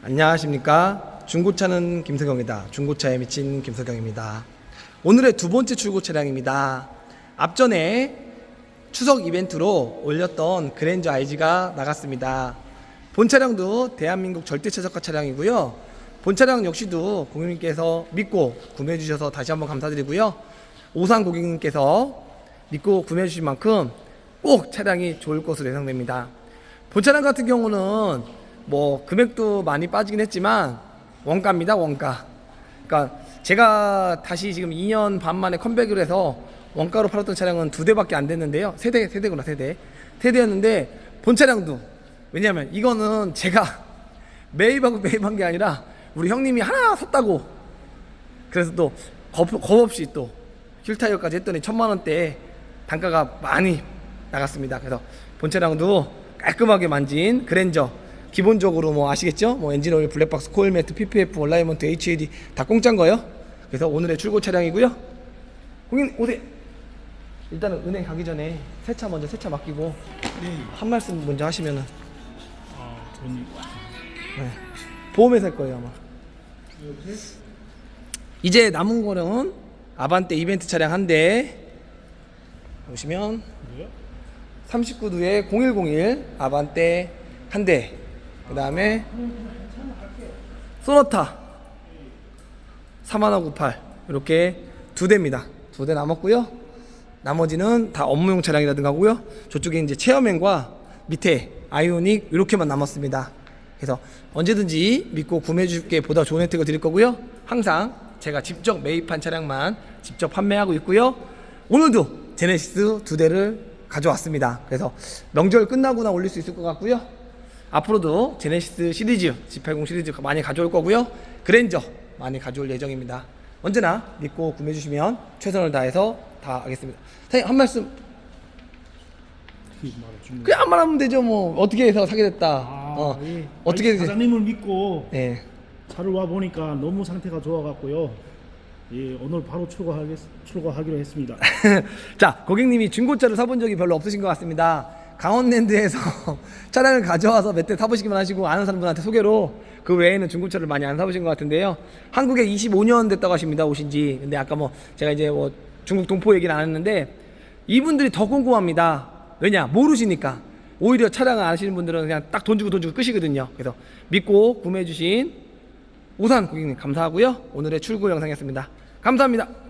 안녕하십니까. 중고차는 김석영이다. 중고차에 미친 김석영입니다. 오늘의 두 번째 출고 차량입니다. 앞전에 추석 이벤트로 올렸던 그랜저 IG가 나갔습니다. 본 차량도 대한민국 절대 최저가 차량이고요. 본 차량 역시도 고객님께서 믿고 구매해 주셔서 다시 한번 감사드리고요. 오산 고객님께서 믿고 구매해 주신 만큼 꼭 차량이 좋을 것으로 예상됩니다. 본 차량 같은 경우는 뭐 금액도 많이 빠지긴 했지만 원가입니다 원가. 그러니까 제가 다시 지금 2년 반 만에 컴백을 해서 원가로 팔았던 차량은 두 대밖에 안 됐는데요. 세 대 세대구나 세대. 세대였는데 본 차량도 왜냐하면 이거는 제가 매입하고 매입한 게 아니라 우리 형님이 하나 샀다고. 그래서 또 겁, 겁 없이 또 휠타이어까지 했더니 천만 원대 단가가 많이 나갔습니다. 그래서 본 차량도 깔끔하게 만진 그랜저 기본적으로 뭐 아시겠죠? 뭐 엔진 오일, 블랙박스, 코일 매트, PPF, 얼라이먼트, HAD 다 공짜인 거예요. 그래서 오늘의 출고 차량이고요. 고객님 오세. 일단은 은행 가기 전에 세차 먼저 세차 맡기고 한 말씀 먼저 하시면은 아, 돈 네. 보험회사 일 거예요 아마. 이제 남은 거는 아반떼 이벤트 차량 한 대. 보시면 뭐야? 39도에 0101 아반떼 한 대. 그 다음에 소나타 3198 이렇게 두 대입니다. 두 대 남았고요. 나머지는 다 업무용 차량이라든가 하고요. 저쪽에 이제 체어맨과 밑에 아이오닉 이렇게만 남았습니다. 그래서 언제든지 믿고 구매해 주실게 보다 좋은 혜택을 드릴 거고요. 항상 제가 직접 매입한 차량만 직접 판매하고 있고요. 오늘도 제네시스 두 대를 가져왔습니다. 그래서 명절 끝나고나 올릴 수 있을 것 같고요. 앞으로도 제네시스 시리즈, G80 시리즈 많이 가져올 거고요. 그랜저 많이 가져올 예정입니다. 언제나 믿고 구매해 주시면 최선을 다해서 다 하겠습니다. 사장님 한 말씀 그 그냥 한말 하면 되죠. 뭐 어떻게 해서 사게 됐다. 아, 어, 예. 어떻게 아니, 사장님을 믿고 예. 차를 와 보니까 너무 상태가 좋아 갖고요. 예, 오늘 바로 출고하겠, 출고하기로 했습니다. 자, 고객님이 중고차를 사본 적이 별로 없으신 것 같습니다. 강원랜드에서 차량을 가져와서 몇 대 타보시기만 하시고 아는 사람들한테 소개로 그 외에는 중고차를 많이 안 사보신 것 같은데요. 한국에 25년 됐다고 하십니다. 오신 지. 근데 아까 뭐 제가 이제 뭐 중국 동포 얘기는 안 했는데 이분들이 더 궁금합니다. 왜냐? 모르시니까. 오히려 차량을 아시는 분들은 그냥 딱 돈 주고 돈 주고 끄시거든요. 그래서 믿고 구매해주신 오산 고객님 감사하고요. 오늘의 출고 영상이었습니다. 감사합니다.